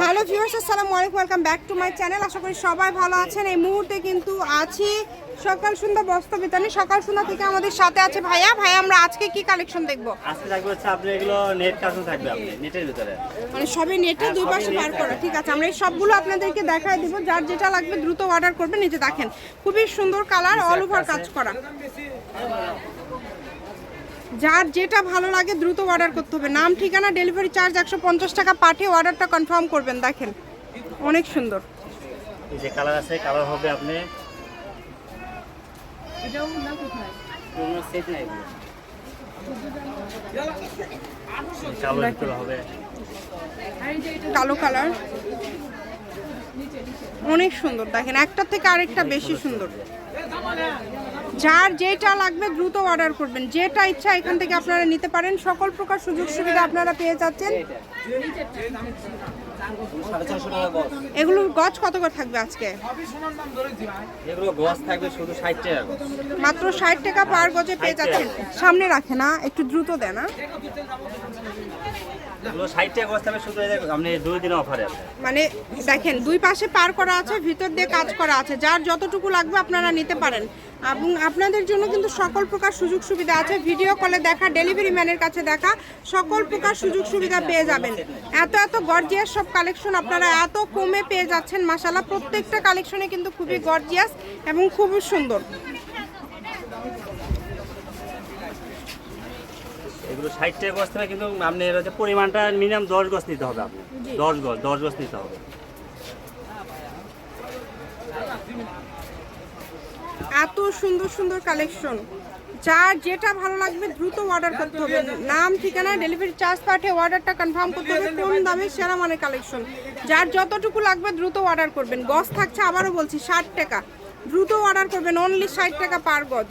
Hello viewers আসসালামু আলাইকুম welcome back to my channel আশা করি সবাই ভালো আছেন। এই মুহূর্তে কিন্তু আছি সকাল সন্ধ্যা বস্ত্র বিতানে সকাল সন্ধ্যা থেকে আমাদের সাথে আছে ভাইয়া। ভাইয়া আমরা আজকে কি কালেকশন দেখব? আজকে থাকবে হচ্ছে আপনি এগুলো নেট কার্টুন থাকবে আপনি নেটের ভিতরে। মানে সবই নেটে দুই পাশে পার করা। ঠিক আছে আমরা এই সবগুলো আপনাদেরকে দেখায় দিব। যার যেটা লাগবে দ্রুত অর্ডার করবেন। নিজে দেখেন খুবই সুন্দর কালার অল ওভার কাজ করা। যার যেটা ভালো লাগে দ্রুত অর্ডার করতে হবে। নাম ঠিকানা ডেলিভারি চার্জ একশো পঞ্চাশ টাকা পাঠিয়ে অর্ডারটা কনফার্ম করবেন দেখেন। অনেক সুন্দর। এই যে কালার আছে কালার হবে আপনি কোনো সেট নাই কালো কালার অনেক সুন্দর দেখেন। একটার থেকে আরেকটা বেশি সুন্দর। যার যেটা লাগবে দ্রুত অর্ডার করবেন। যেটা ইচ্ছা এখান থেকে আপনারা নিতে পারেন। সকল প্রকার সুযোগ সুবিধা আপনারা পেয়ে যাচ্ছেন। টাকা গজ কত করে থাকবে আজকে? এগুলো গজ থাকবে শুধু ষাট টাকা মাত্র ষাট টাকা পার গজে পেয়ে যাচ্ছেন। সামনে রাখে না একটু দ্রুত এগুলো দিন মানে দেখেন, দুই পাশে পার করা আছে, ভিতর দিয়ে কাজ করা আছে। যার যতটুকু লাগবে আপনারা নিতে পারেন। এবং আপনাদের জন্য কিন্তু সকল প্রকার সুযোগ সুবিধা আছে। ভিডিও কলে দেখা ডেলিভারি ম্যানের কাছে দেখা, সকল প্রকার সুযোগ সুবিধা পেয়ে যাবেন। এত এত গর্জিয়াস সব কালেকশন আপনারা এত কমে পেয়ে যাচ্ছেন মাসালা প্রত্যেকটা কালেকশনে কিন্তু খুবই গর্জিয়াস এবং খুবই সুন্দর। এগুলো ষাট টাকা গজ থাকবে কিন্তু আপনি এর হচ্ছে পরিমাণটা মিনিমাম দশ গজ নিতে হবে আপনি দশ গজ দশ গজ নিতে হবে। এত সুন্দর সুন্দর কালেকশন যার যেটা ভালো লাগবে দ্রুত অর্ডার করতে হবে। নাম ঠিকানা ডেলিভারি চার্জ পাঠিয়ে অর্ডারটা কনফার্ম করতে হবে কোন দামে সেরা মানের কালেকশন যার যতটুকু লাগবে দ্রুত অর্ডার করবেন। গজ থাকছে আবারও বলছি ষাট টাকা। দ্রুত অর্ডার করবেন অনলি ষাট টাকা পার গজ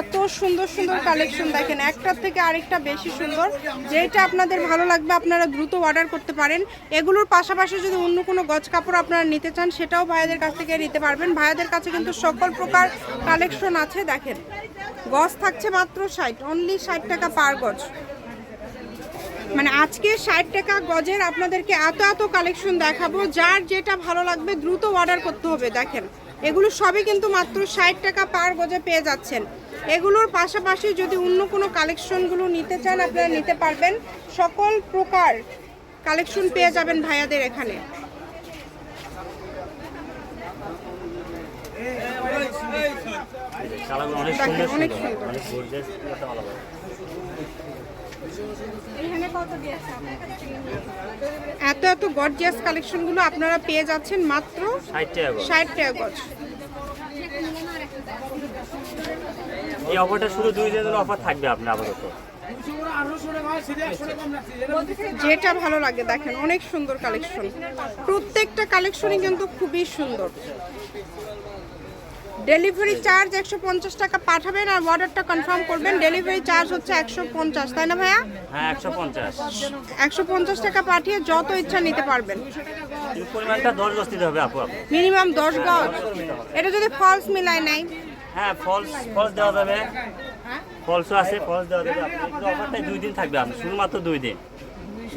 এত সুন্দর সুন্দর কালেকশন দেখেন, একটার থেকে আরেকটা বেশি সুন্দর। যেটা আপনাদের ভালো লাগবে, আপনারা দ্রুত অর্ডার করতে পারেন। এগুলোর পাশাপাশি যদি অন্য কোনো গজ কাপড় আপনারা নিতে চান, সেটাও ভাইয়াদের কাছ থেকে নিতে পারবেন। ভাইয়াদের কাছে কিন্তু সকল প্রকার কালেকশন আছে, দেখেন। গজ থাকছে মাত্র ষাট অনলি ষাট টাকা পার গজ মানে আজকে ষাট টাকা গজের আপনাদেরকে এত এত কালেকশন দেখাবো, যার যেটা ভালো লাগবে, দ্রুত অর্ডার করতে হবে, দেখেন। এগুলো সবই কিন্তু মাত্র ষাট টাকা পার গজে পেয়ে যাচ্ছেন। এগুলোর পাশাপাশি যদি অন্য কোনো কালেকশনগুলো নিতে চান আপনারা নিতে পারবেন। সকল প্রকার কালেকশন পেয়ে যাবেন ভাইয়াদের এখানে। অনেক সুন্দর সুন্দর সুন্দর। অনেক গর্জিয়াস ভালো হবে এত গর্জিয়াস কালেকশনগুলো আপনারা পেয়ে যাচ্ছেন মাত্র ষাট টাকা গজ। এই অফারটা দুই দিনের অফার থাকবে আপনার আপাতত। যেটা ভালো লাগে দেখেন অনেক সুন্দর কালেকশন প্রত্যেকটা কালেকশনই কিন্তু খুবই সুন্দর। ডেলিভারি চার্জ একশো পঞ্চাশ টাকা পাঠাবেন আর অর্ডারটা কনফার্ম করবেন। ডেলিভারি চার্জ হচ্ছে একশো পঞ্চাশ তাই না ভাইয়া? হ্যাঁ একশো পঞ্চাশ। একশো পঞ্চাশ টাকা পাঠিয়ে যত ইচ্ছা নিতে পারবেন। পরিমাণটা? দশ গজ দিতে হবে আপু আপু। মিনিমাম দশ গজ। এটা যদি ফলস মিলাই নাই। হ্যাঁ ফলস ফলস দেওয়া যাবে। ফলসও আছে ফলস দেওয়া যাবে। আপনি কিন্তু দুই দিন থাকবে আপনি শুধুমাত্র দুই দিন।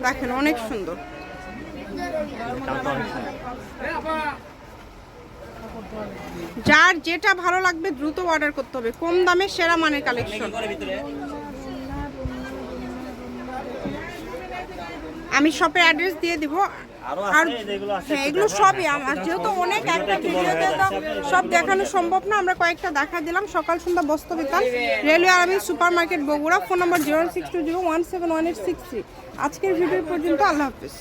দেখেন অনেক সুন্দর কারণ তো অনেক সুন্দর। যার যেটা ভালো লাগবে দ্রুত অর্ডার করতে হবে। কম দামে সেরা মানের কালেকশন আমি শপের অ্যাড্রেস দিয়ে দিব। আর হ্যাঁ এগুলো সবই আমার যেহেতু অনেক একটা ভিডিওতে তো সব দেখানো সম্ভব না। আমরা কয়েকটা দেখা দিলাম। সকাল সন্ধ্যা বস্ত্র বিতান railway army super market Bogura phone number zero six two zero one seven one eight six three আজকের ভিডিও পর্যন্ত আল্লাহ হাফিজ।